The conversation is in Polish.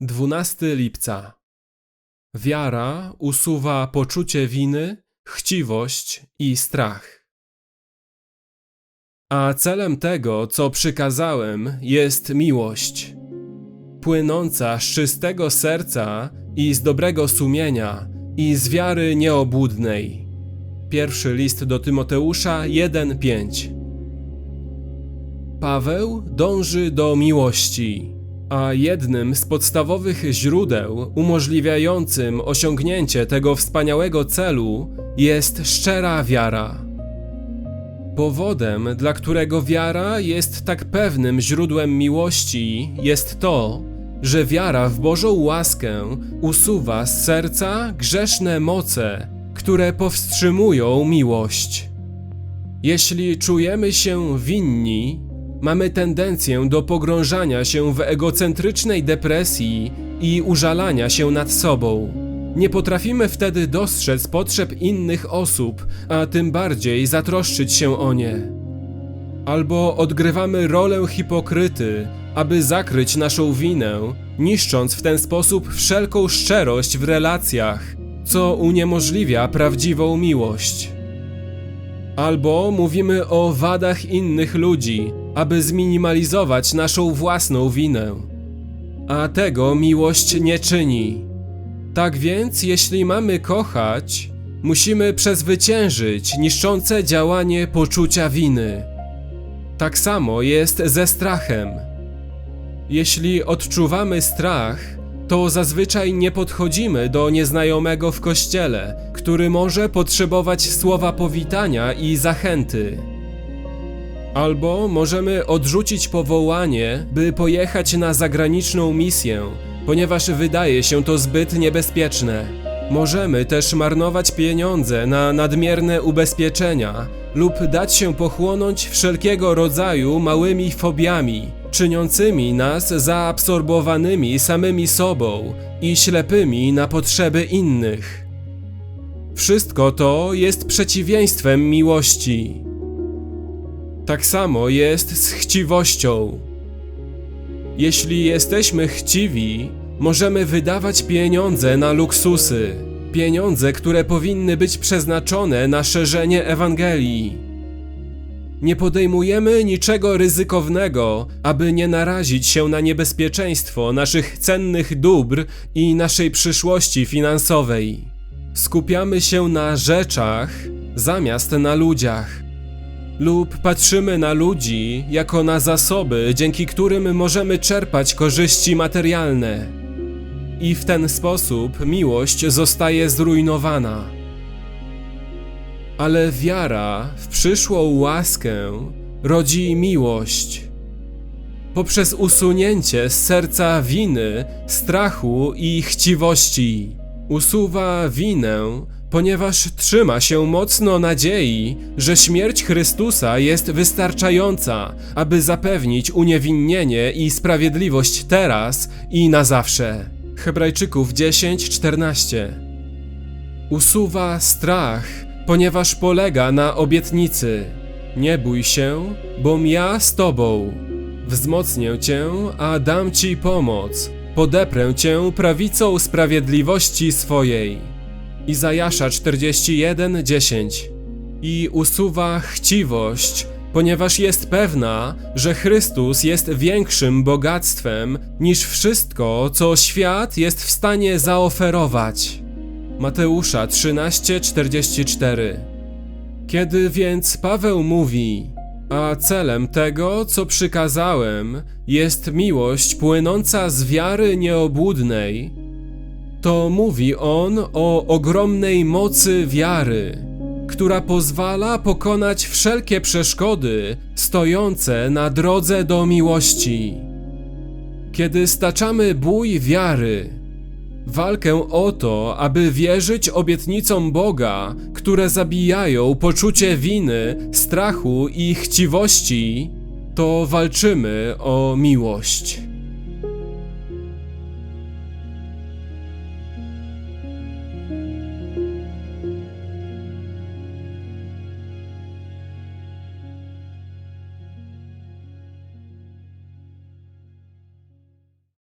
12 lipca. Wiara usuwa poczucie winy, chciwość i strach. A celem tego, co przykazałem, jest miłość, płynąca z czystego serca i z dobrego sumienia i z wiary nieobłudnej. Pierwszy list do Tymoteusza 1:5. Paweł dąży do miłości a jednym z podstawowych źródeł umożliwiającym osiągnięcie tego wspaniałego celu jest szczera wiara. Powodem, dla którego wiara jest tak pewnym źródłem miłości, jest to, że wiara w Bożą łaskę usuwa z serca grzeszne moce, które powstrzymują miłość. Jeśli czujemy się winni, mamy tendencję do pogrążania się w egocentrycznej depresji i użalania się nad sobą. Nie potrafimy wtedy dostrzec potrzeb innych osób, a tym bardziej zatroszczyć się o nie. Albo odgrywamy rolę hipokryty, aby zakryć naszą winę, niszcząc w ten sposób wszelką szczerość w relacjach, co uniemożliwia prawdziwą miłość. Albo mówimy o wadach innych ludzi, aby zminimalizować naszą własną winę. A tego miłość nie czyni. Tak więc, jeśli mamy kochać, musimy przezwyciężyć niszczące działanie poczucia winy. Tak samo jest ze strachem. Jeśli odczuwamy strach, to zazwyczaj nie podchodzimy do nieznajomego w kościele, który może potrzebować słowa powitania i zachęty. Albo możemy odrzucić powołanie, by pojechać na zagraniczną misję, ponieważ wydaje się to zbyt niebezpieczne. Możemy też marnować pieniądze na nadmierne ubezpieczenia lub dać się pochłonąć wszelkiego rodzaju małymi fobiami, czyniącymi nas zaabsorbowanymi samymi sobą i ślepymi na potrzeby innych. Wszystko to jest przeciwieństwem miłości. Tak samo jest z chciwością. Jeśli jesteśmy chciwi, możemy wydawać pieniądze na luksusy, pieniądze, które powinny być przeznaczone na szerzenie Ewangelii. Nie podejmujemy niczego ryzykownego, aby nie narazić się na niebezpieczeństwo naszych cennych dóbr i naszej przyszłości finansowej. Skupiamy się na rzeczach zamiast na ludziach lub patrzymy na ludzi jako na zasoby, dzięki którym możemy czerpać korzyści materialne. I w ten sposób miłość zostaje zrujnowana. Ale wiara w przyszłą łaskę rodzi miłość. Poprzez usunięcie z serca winy, strachu i chciwości, usuwa winę ponieważ trzyma się mocno nadziei, że śmierć Chrystusa jest wystarczająca, aby zapewnić uniewinnienie i sprawiedliwość teraz i na zawsze. Hebrajczyków 10:14 Usuwa strach, ponieważ polega na obietnicy. Nie bój się, bom ja z tobą. Wzmocnię cię, a dam ci pomoc. Podeprę cię prawicą sprawiedliwości swojej. Izajasza 41:10 i usuwa chciwość, ponieważ jest pewna, że Chrystus jest większym bogactwem niż wszystko, co świat jest w stanie zaoferować. Mateusza 13:44 Kiedy więc Paweł mówi: A celem tego, co przykazałem, jest miłość płynąca z wiary nieobłudnej, to mówi on o ogromnej mocy wiary, która pozwala pokonać wszelkie przeszkody stojące na drodze do miłości. Kiedy staczamy bój wiary, walkę o to, aby wierzyć obietnicom Boga, które zabijają poczucie winy, strachu i chciwości, to walczymy o miłość.